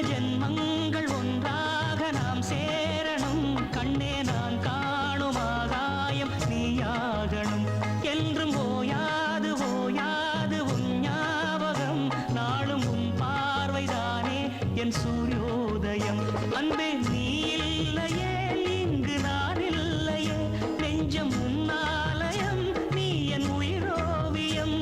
ஜென்மங்கள் ஒன்றாக நாம் சேரணும். கண்ணே நான் காணும் ஆதாயம் நீயாகணும். என்றும் ஓயாது ஓயாது உன் ஞாபகம். நாளும் உன் பார்வைதானே என் சூரியோதயம். அன்பே நீ இல்லையே இங்கு நான் இல்லையே. நெஞ்சம் உன்னாலயம் நீ என் உயிரோவியம்.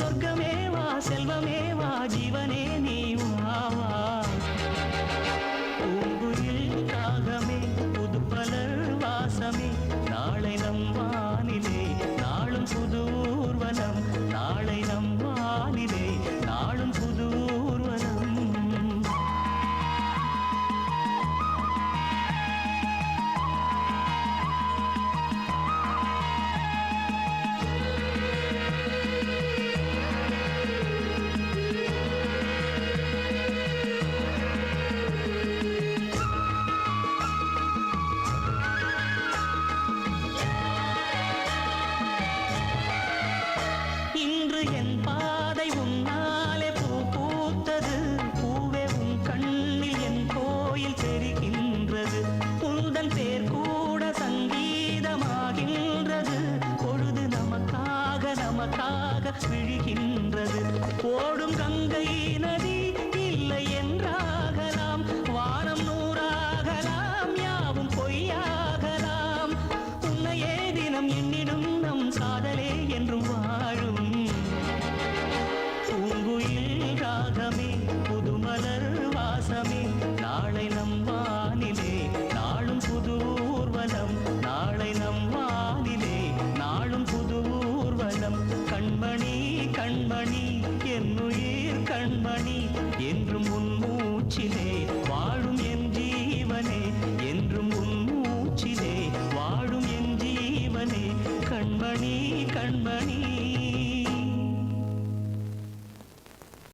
சொர்க்கமேவா செல்வமேவா ஜீவனே நீ. விழுகின்றது. ஓடும் கங்கை நதி கண்மணி என்னுயிர் கண்மணி என்றும் உன் மூச்சிலே வாழும் என் ஜீவனே என்றும் உன் மூச்சிலே வாழும் என் ஜீவனே. கண்மணி கண்மணி.